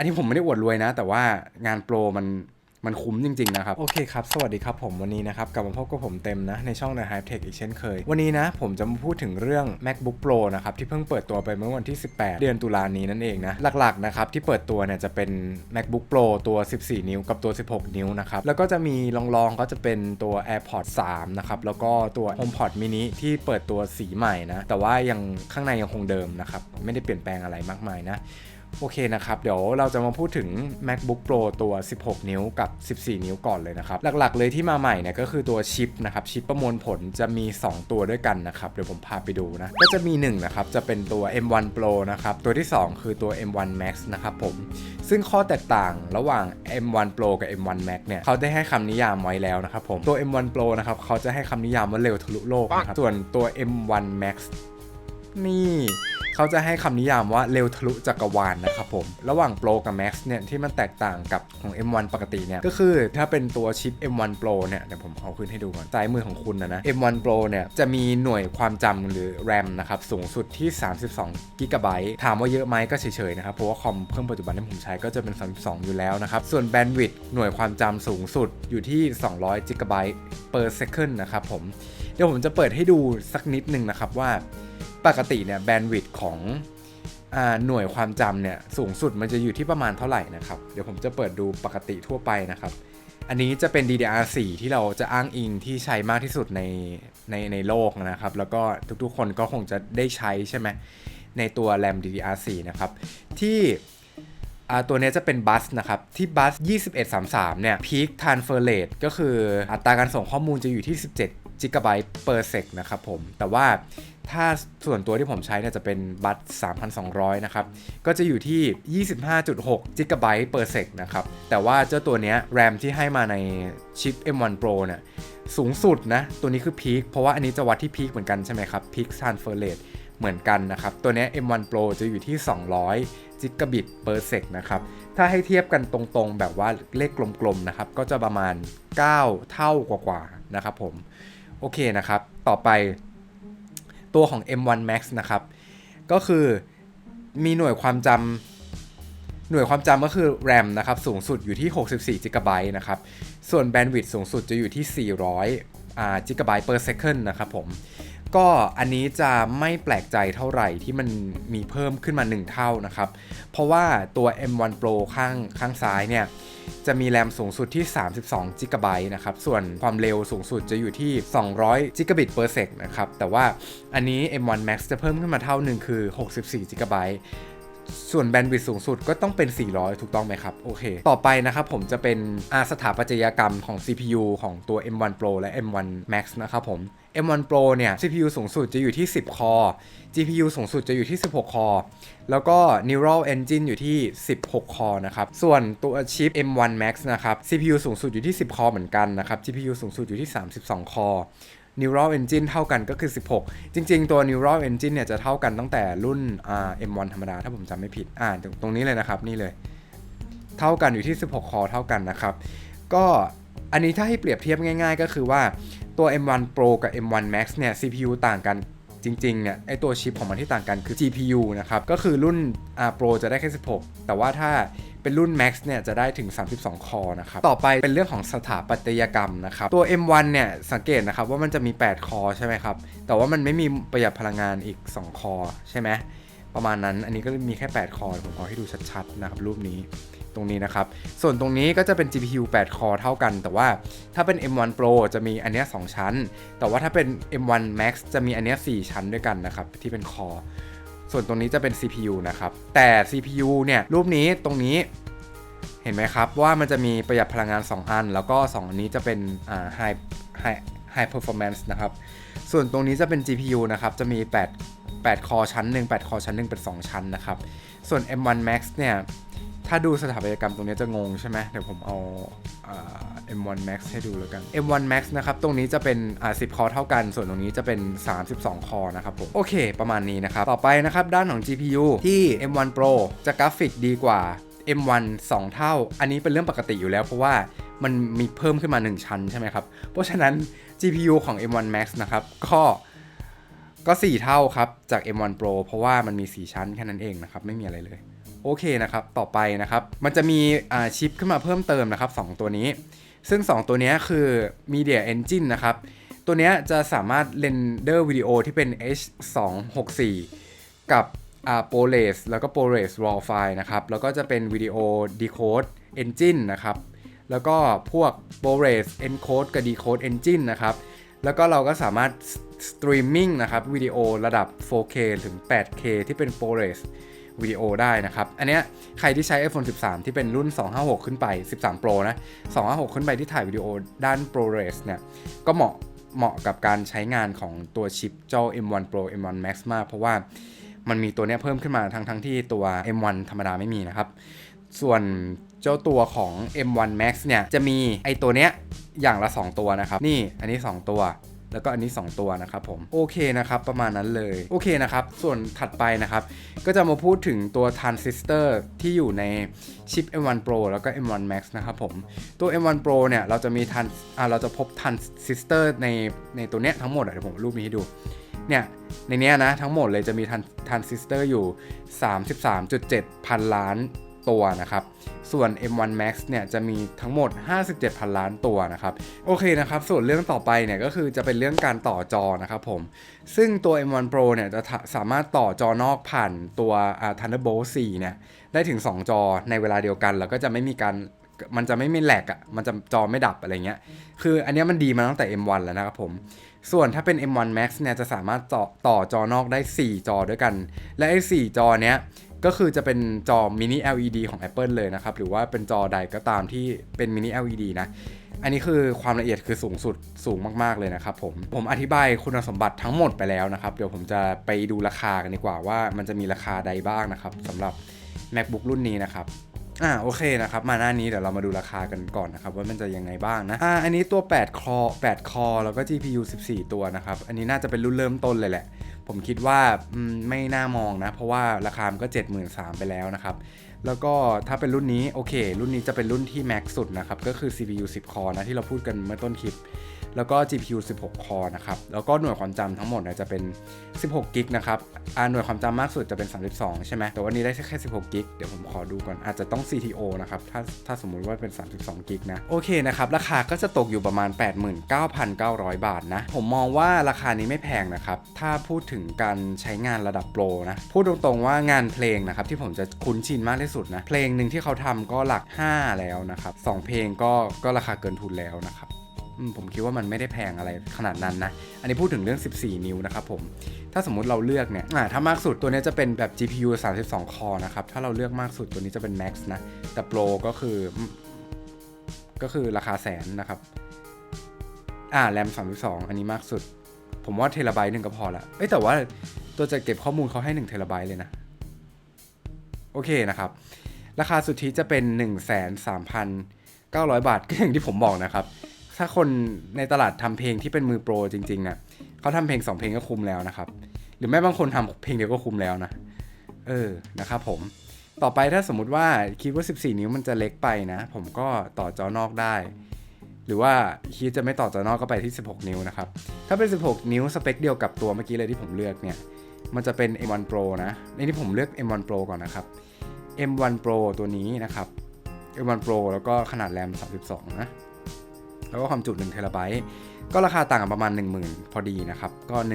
อันนี้ผมไม่ได้อวดรวยนะ แต่ว่างานโปรมันมันคุ้มจริง ๆ นะครับ โอเคครับ สวัสดีครับผมวันนี้นะครับ กลับมาพบกับผมเต็มนะ ในช่อง The Hype Tech อีกเช่นเคย วันนี้นะ ผมจะมาพูดถึงเรื่อง MacBook Pro นะครับ ที่เพิ่งเปิดตัวไปเมื่อวันที่ 18 เดือนตุลานี้นั่นเองนะ หลัก ๆ นะครับ ที่เปิดตัวเนี่ย จะเป็น MacBook Pro ตัว 14 นิ้วกับตัว 16 นิ้วนะครับ แล้วก็จะมีรองๆก็จะเป็นตัว AirPods 3 นะครับแล้วก็ตัว HomePod mini ที่เปิดตัวสีใหม่นะแต่ว่ายังข้างในยังคงเดิมนะครับไม่ได้เปลี่ยนแปลงอะไรมากมายนะ โอเคนะครับ เดี๋ยวเราจะมาพูดถึง MacBook Pro ตัว 16 นิ้วกับ 14 นิ้วก่อนเลยนะครับ หลักๆ เลยที่มาใหม่เนี่ยก็คือตัวชิปนะครับ ชิปประมวลผลจะมี 2 ตัวด้วยกันนะครับ เดี๋ยวผมพาไปดูนะ ก็จะมี 1 นะครับ จะเป็นตัว M1 Pro นะครับ ตัวที่ 2 คือตัว M1 Max นะครับผม ซึ่งข้อแตกต่างระหว่าง M1 Pro กับ M1 Max เนี่ยเขาได้ให้คำนิยามไว้แล้วนะครับผม ตัว M1 Pro นะครับเขาจะให้คำนิยามว่าเร็วทะลุโลกนะครับ ส่วนตัว M1 Max นี่เขาจะให้คำนิยามว่าเร็วทะลุจักรวาลนะครับผม ระหว่าง Pro กับ Max เนี่ยที่มันแตกต่างกับของ M1 ปกติเนี่ย ก็คือถ้าเป็นตัวชิป M1 Pro เนี่ยเดี๋ยวผมเอาขึ้นให้ดูก่อนซ้ายมือของคุณนะนะ M1 Pro เนี่ยจะมีหน่วยความจำหรือ RAM นะครับสูงสุดที่ 32 g b ถามว่าเยอะไหมก็เฉยๆนะครับ เพราะว่าคอมเครื่องปัจจุบันที่ผมใช้ก็จะเป็น 32 อยู่แล้วนะครับ ส่วน Bandwidth หน่วยความจำสูงสุดอยู่ที่ 200 g b per second นะครับผม เดี๋ยวผมจะเปิดให้ดูสักนิดหนึ่งนะครับว่า ปกติเนี่ยแบนด์วิดต์ของอหน่วยความจำเนี่ยสูงสุดมันจะอยู่ที่ประมาณเท่าไหร่นะครับ เดี๋ยวผมจะเปิดดูปกติทั่วไปนะครับ อันนี้จะเป็น DDR4 ที่เราจะอ้างอิงที่ใช้มากที่สุดในในในโลกนะครับ แล้วก็ทุกๆคนก็คงจะได้ใช้ใช่ไหมในตัว RAM DDR4 นะครับ ที่ตัวเนี้ยจะเป็นบัสนะครับ ที่บัส 2133 เนี่ย Peak Transfer Rate ก็คืออัตราการส่งข้อมูลจะอยู่ที่ 17 GB per sec นะครับผม แต่ว่า ถ้าส่วนตัวที่ผมใช้เนี่ยจะเป็นบัตส3,200 นะครับ ก็จะอยู่ที่ 25.6 GB per sec นะครับ แต่ว่าเจ้าตัวเนี้ย RAM ที่ให้มาในชิป M1 Pro เนี่ยสูงสุดนะ ตัวนี้คือ Peak เพราะว่าอันนี้จะวัดที่ Peak เหมือนกันใช่ไหมครับ Peak Transfer Rate เหมือนกันนะครับ ตัวเนี้ย M1 Pro จะอยู่ที่ 200จิกะบิต per sec นะครับ ถ้าให้เทียบกันตรงๆ แบบว่าเลขกลมๆ นะครับ ก็จะประมาณ 9 เท่ากว่าๆ นะครับผม โอเคนะครับ ต่อไป ตัวของ M1 Max นะครับ ก็คือมีหน่วยความจำหน่วยความจำก็คือ RAM นะครับ สูงสุดอยู่ที่ 64 g b นะครับ ส่วนแบนด์วิดต์สูงสุดจะอยู่ที่ 400 อ่า g b per second นะครับผม ก็อันนี้จะไม่แปลกใจเท่าไหร่ที่มันมีเพิ่มขึ้นมา 1 เท่านะครับ เพราะว่าตัว M1 Pro ข้างข้างซ้ายเนี่ย จะมีแรมสูงสุดที่ 32 g b นะครับ ส่วนความเร็วสูงสุดจะอยู่ที่ 200 g b per sec นะครับ แต่ว่าอันนี้ M1 Max จะเพิ่มขึ้นมาเท่าหนึ่งคือ 64 g b ส่วนแบนด์วิดต์สูงสุดก็ต้องเป็น 400 ถูกต้องไหมครับ โอเค ต่อไปนะครับผมจะเป็นอาสถาปัตยกรรมของ CPU ของตัว M1 Pro และ M1 Max นะครับผม M1 Pro เนี่ย CPU สูงสุดจะอยู่ที่ 10 คอ GPU สูงสุดจะอยู่ที่ 16 คอ แล้วก็ Neural Engine อยู่ที่ 16 คอนะครับ ส่วนตัวชิป M1 Max นะครับ CPU สูงสุดอยู่ที่ 10 คอเหมือนกันนะครับ GPU สูงสุดอยู่ที่ 32 คอ Neural Engine เท่ากันก็คือ 16 จริง ๆ ตัว Neural Engine เนี่ยจะเท่ากันตั้งแต่รุ่น M1 ธรรมดา ถ้าผมจำไม่ผิด อ่าตรงนี้เลยนะครับ นี่เลย เท่ากันอยู่ที่ 16 คอเท่ากันนะครับ ก็อันนี้ถ้าให้เปรียบเทียบง่าย ๆ ก็คือว่า ตัว M1 Pro กับ M1 Max เนี่ย CPU ต่างกันจริงๆเนี่ยไอตัวชิปของมันที่ต่างกันคือ GPU นะครับ ก็คือรุ่น Pro จะได้แค่ 16 แต่ว่าถ้าเป็นรุ่น Max เนี่ยจะได้ถึง 32 คอนะครับ ต่อไปเป็นเรื่องของสถาปัตยกรรมนะครับ ตัว M1 เนี่ยสังเกตนะครับว่ามันจะมี 8 คอใช่ไหมครับ แต่ว่ามันไม่มีประหยัดพลังงานอีก 2 คอใช่ไหม ประมาณนั้น อันนี้ก็มีแค่ 8 คอผมขอให้ดูชัดๆนะครับรูปนี้ ตรงนี้นะครับ ส่วนตรงนี้ก็จะเป็น GPU 8คอเท่ากัน แต่ว่าถ้าเป็น M1 Pro จะมีอันเนี้ย2ชั้น แต่ว่าถ้าเป็น M1 Max จะมีอันเนี้ย4ชั้นด้วยกันนะครับ ที่เป็นคอส่วนตรงนี้จะเป็น CPU นะครับ แต่ CPU เนี่ยรูปนี้ตรงนี้เห็นไหมครับ ว่ามันจะมีประหยัดพลังงาน 2 อัน แล้วก็ 2 อันนี้จะเป็นอ่า high high high performance นะครับ ส่วนตรงนี้จะเป็น GPU นะครับ จะมี 8 8 คอชั้นหนึ่ง8 คอชั้นหนึ่งเป็น 2 ชั้นนะครับ ส่วน M1 Max เนี่ย ถ้าดูสถาปัตยกรรมตรงนี้จะงงใช่ไหมเดี๋ยวผมเอาอ่า M1 Max ให้ดูแล้วกัน M1 Max นะครับ ตรงนี้จะเป็นอ่า10 คอเท่ากัน ส่วนตรงนี้จะเป็น 32 คอนะครับผม โอเค ประมาณนี้นะครับ ต่อไปนะครับ ด้านของ GPU ที่ M1 Pro จะกราฟิกดีกว่า M1 2 เท่า อันนี้เป็นเรื่องปกติอยู่แล้ว เพราะว่ามันมีเพิ่มขึ้นมา 1 ชั้นใช่ไหมครับ เพราะฉะนั้น GPU ของ M1 Max นะครับ ก็ก็ 4 เท่าครับ จาก M1 Pro เพราะว่ามันมี 4 ชั้นแค่นั้นเองนะครับ ไม่มีอะไรเลย โอเคนะครับ ต่อไปนะครับ มันจะมีชิปขึ้นมาเพิ่มเติมนะครับ 2 ตัวนี้ ซึ่ง 2 ตัวนี้คือ Media Engine นะครับ ตัวนี้จะสามารถเรนเดอร์วิดีโอที่เป็น H264 กับอ่า ProRes แล้วก็ ProRes RAW file นะครับ แล้วก็จะเป็นวิดีโอ Decode Engine นะครับ แล้วก็พวก ProRes Encode กับ Decode Engine นะครับ แล้วก็เราก็สามารถสตรีมมิ่งนะครับวิดีโอระดับ 4K ถึง 8K ที่เป็น ProRes วิดีโอได้นะครับ อันเนี้ยใครที่ใช้ iPhone 13 ที่เป็นรุ่น 256 ขึ้นไป 13 Pro นะ 256 ขึ้นไปที่ถ่ายวิดีโอด้าน ProRes เนี่ยก็เหมาะเหมาะกับการใช้งานของตัวชิปเจ้า M1 Pro M1 Max มาก เพราะว่ามันมีตัวนี้เพิ่มขึ้นมาทั้งทั้งที่ตัว M1 ธรรมดาไม่มีนะครับ ส่วนเจ้าตัวของ M1 Max เนี่ยจะมีไอตัวเนี้ยอย่างละ 2 ตัวนะครับ นี่อันนี้ 2 ตัว แล้วก็อันนี้ 2 ตัวนะครับผมโอเคนะครับประมาณนั้นเลยโอเคนะครับส่วนถัดไปนะครับก็จะมาพูดถึงตัวทรานซิสเตอร์ที่อยู่ในชิป M1 Pro แล้วก็ M1 Max นะครับผมตัว M1 Pro เนี่ยเราจะมีทันอ่าเราจะพบทรานซิสเตอร์ในในตัวเนี้ยทั้งหมดเดี๋ยวผมรูปนี้ให้ดูเนี่ยในเนี้ยนะทั้งหมดเลยจะมีทรานซิสเตอร์อยู่ 33.7 พันล้าน ตัวนะครับ ส่วน M1 Max เนี่ยจะมีทั้งหมด 57พันล้านตัวนะครับ โอเคนะครับ ส่วนเรื่องต่อไปเนี่ยก็คือจะเป็นเรื่องการต่อจอนะครับผม ซึ่งตัว M1 Pro เนี่ยจะสามารถต่อจอนอกผ่านตัว Thunderbolt 4 เนี่ยได้ถึง 2 จอในเวลาเดียวกัน แล้วก็จะไม่มีการมันจะไม่มีแหลกอะ มันจะจอไม่ดับอะไรเงี้ย คืออันนี้มันดีมาตั้งแต่ M1 แล้วนะครับผม ส่วนถ้าเป็น M1 Max เนี่ยจะสามารถต่อต่อจอนอกได้ 4 จอด้วยกัน และไอ้4จอเนี้ย ก็คือจะเป็นจอมินิ LED ของ Apple เลยนะครับ หรือว่าเป็นจอใดก็ตามที่เป็นมินิ LED นะ อันนี้คือความละเอียดคือสูงสุดสูงมากๆเลยนะครับผม ผมอธิบายคุณสมบัติทั้งหมดไปแล้วนะครับ เดี๋ยวผมจะไปดูราคากันดีกว่าว่ามันจะมีราคาใดบ้างนะครับสำหรับ MacBook รุ่นนี้นะครับอ่าโอเคนะครับมาหน้านี้เดี๋ยวเรามาดูราคากันก่อนนะครับว่ามันจะยังไงบ้างนะอ่าอันนี้ตัว 8 คอ 8 คอ แล้วก็ GPU 14 ตัวนะครับ อันนี้น่าจะเป็นรุ่นเริ่มต้นเลยแหละ ผมคิดว่าไม่น่ามองนะ เพราะว่าราคามันก็ 73,000 ไปแล้วนะครับ แล้วก็ถ้าเป็นรุ่นนี้โอเค รุ่นนี้จะเป็นรุ่นที่แม็กสุดนะครับ ก็คือ CPU 10 คอร์นะที่เราพูดกันเมื่อต้นคลิป แล้วก็ GPU 16 คอนะครับ แล้วก็หน่วยความจำทั้งหมดเนี่ยจะเป็น 16กิกนะครับอ่าหน่วยความจำมากสุดจะเป็น 32 ใช่ไหม แต่วันนี้ได้แค่ 16กิกเดี๋ยวผมขอดูก่อน อาจจะต้อง CTO นะครับ ถ้าถ้าสมมุติว่าเป็น 32กิกนะ โอเคนะครับ ราคาก็จะตกอยู่ประมาณ 89,900 บาทนะ ผมมองว่าราคานี้ไม่แพงนะครับ ถ้าพูดถึงการใช้งานระดับโปรนะ พูดตรงๆว่างานเพลงนะครับที่ผมจะคุ้นชินมากที่สุดนะ เพลงหนึ่งที่เขาทำก็หลัก 5 แล้วนะครับสองเพลงก็ก็ราคาเกินทุนแล้วนะครับ ผมคิดว่ามันไม่ได้แพงอะไรขนาดนั้นนะ อันนี้พูดถึงเรื่อง 14 นิ้วนะครับผม ถ้าสมมุติเราเลือกเนี่ยถ้ามากสุดตัวนี้จะเป็นแบบ GPU 32 คอนะครับ ถ้าเราเลือกมากสุดตัวนี้จะเป็น Max นะ แต่ Pro ก็คือ ก็คือราคาแสนนะครับ อ่าแรม32 อันนี้มากสุด ผมว่าเทราไบต์หนึ่งก็พอละเอ้แต่ว่าตัวจะเก็บข้อมูลเขาให้1เทราไบต์เลยนะ โอเคนะครับราคาสุทธิจะเป็น 1 3 900 บาทก็อย่างที่ผมบอกนะครับ ถ้าคนในตลาดทำเพลงที่เป็นมือโปรจริงๆเนี่ยเขาทำเพลง 2 เพลงก็คุ้มแล้วนะครับ หรือแม้บางคนทำเพลงเดียวก็คุ้มแล้วนะ เออนะครับผมต่อไปถ้าสมมุติว่าคิดว่า 14 นิ้วมันจะเล็กไปนะ ผมก็ต่อจอนอกได้ หรือว่าคิดจะไม่ต่อจอนอกก็ไปที่ 16 นิ้วนะครับ ถ้าเป็น 16 นิ้วสเปคเดียวกับตัวเมื่อกี้เลยที่ผมเลือกเนี่ย มันจะเป็น M1 Pro นะในที่ผมเลือก M1 Pro ก่อนนะครับ M1 Pro ตัวนี้นะครับ M1 Pro แล้วก็ขนาดแรม 32 นะ แล้วก็ความจุ1เทราไบต์ก็ราคาต่างกันประมาณ 10,000 พอดีนะครับ ก็ 1 1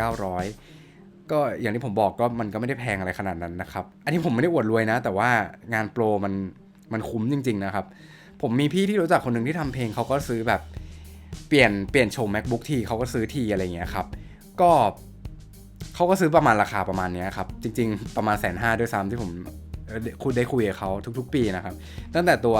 9 0 0 ก็อย่างที่ผมบอกก็มันก็ไม่ได้แพงอะไรขนาดนั้นนะครับ อันนี้ผมไม่ได้อวดรวยนะ แต่ว่างานโปรมันมันคุ้มจริง ๆ นะครับ ผมมีพี่ที่รู้จักคนหนึ่งที่ทำเพลงเขาก็ซื้อแบบเปลี่ยนเปลี่ยนโชว์ macbook ทีเขาก็ซื้อทีอะไรเงี้ยครับก็เขาก็ซื้อประมาณราคาประมาณเนี้ยครับ จริง ๆ ประมาณแสนห้าด้วยซ้ำที่ผมคุยได้คุยกับเขาทุก ๆ ปีนะครับ ตั้งแต่ตัว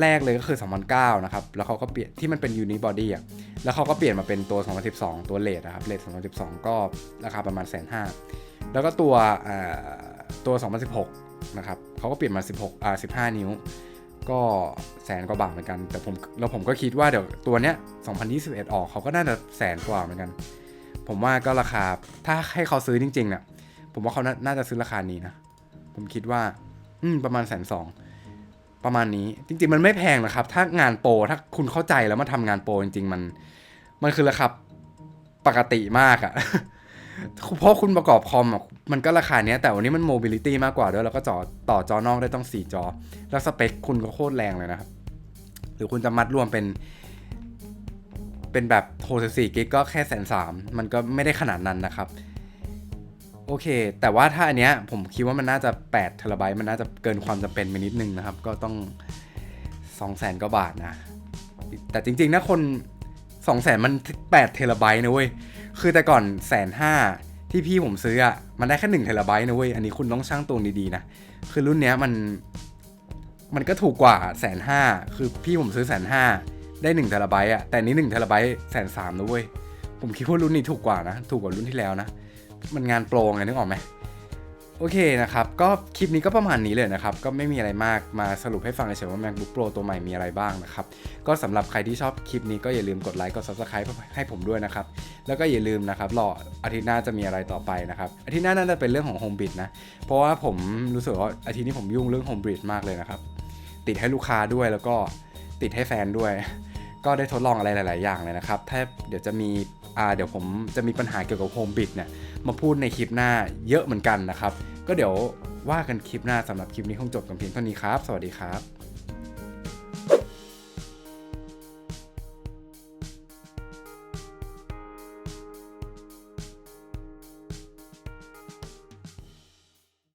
แรกเลยก็คือ 2009 นะครับ แล้วเขาก็เปลี่ยนที่มันเป็น unibody อะ แล้วเขาก็เปลี่ยนมาเป็นตัว 2012 ตัวเลทนะครับเลท2012 ก็ราคาประมาณแสนห้าแล้วก็ตัวตัว 2016 นะครับเขาก็เปลี่ยนมา 16อ่า15 นิ้ว ก็แสนกว่าบาทเหมือนกัน แต่ผมแล้วผมก็คิดว่าเดี๋ยวตัวเนี้ย 2021 ออกเขาก็น่าจะแสนกว่าเหมือนกัน ผมว่าก็ราคาถ้าให้เขาซื้อจริงๆน่ะผมว่าเขาน่าน่าจะซื้อราคานี้นะ ผมคิดว่า อืมประมาณแสนสอง ประมาณนี้จริงๆมันไม่แพงนะครับ ถ้างานโปรถ้าคุณเข้าใจแล้วมาทำงานโปรจริงๆมัน มันคือราคาปกติมากอะเพราะคุณประกอบคอมมันก็ราคาเนี้ย แต่วันนี้มันโมบิลิตี้มากกว่าด้วย แล้วก็จอต่อจอนอกได้ต้อง 4 จอ แล้วสเปคคุณก็โคตรแรงเลยนะครับ หรือคุณจะมัดรวมเป็น เป็นแบบ64กิกก็แค่แสนสามมันก็ไม่ได้ขนาดนั้นนะครับ โอเค แต่ว่าถ้าอันเนี้ยผมคิดว่ามันน่าจะ8เทราไบต์มันน่าจะเกินความจำเป็นไปนิดนึงนะครับ ก็ต้อง 2 0 0แสนกว่าบาทนะ แต่จริงๆนะคน 2 0 0แสนมัน 8 เทราไบต์นะเว้ย คือแต่ก่อนแสนห้าที่พี่ผมซื้ออะมันได้แค่1เทราไบต์นะเว้ย อันนี้คุณต้องช่างตวงดีๆนะ คือรุ่นเนี้ยมัน มันก็ถูกกว่าแสนห้าคือพี่ผมซื้อแสนห้าได้1เทราไบต์อะแต่อันนี้1เทราไบต์แสนสามนะเว้ยผมคิดว่ารุ่นนี้ถูกกว่านะ ถูกกว่ารุ่นที่แล้วนะ มันงานโปรไงนึกออกไหมโอเคนะครับ ก็คลิปนี้ก็ประมาณนี้เลยนะครับ ก็ไม่มีอะไรมากมาสรุปให้ฟังเฉยๆว่า MacBook Pro ตัวใหม่มีอะไรบ้างนะครับ ก็สำหรับใครที่ชอบคลิปนี้ก็อย่าลืมกดไลค์กด Subscribe ให้ผมด้วยนะครับ แล้วก็อย่าลืมนะครับรออาทิตย์หน้าจะมีอะไรต่อไปนะครับ อาทิตย์หน้าน่าจะเป็นเรื่องของ Home b r i d นะ เพราะว่าผมรู้สึกว่าอาทิตย์นี้ผมยุ่งเรื่อง Home b r i d มากเลยนะครับ ติดให้ลูกค้าด้วยแล้วก็ติดให้แฟนด้วย ก็ได้ทดลองอะไรหลาย ๆ อย่างเลยนะครับ ถ้าเดี๋ยวจะมี เดี๋ยวผมจะมีปัญหาเกี่ยวกับโฮมบิดเนี่ยมาพูดในคลิปหน้าเยอะเหมือนกันนะครับ ก็เดี๋ยวว่ากันคลิปหน้าสำหรับคลิปนี้คงจบกันเพียงเท่านี้ครับ สวัสดีครับ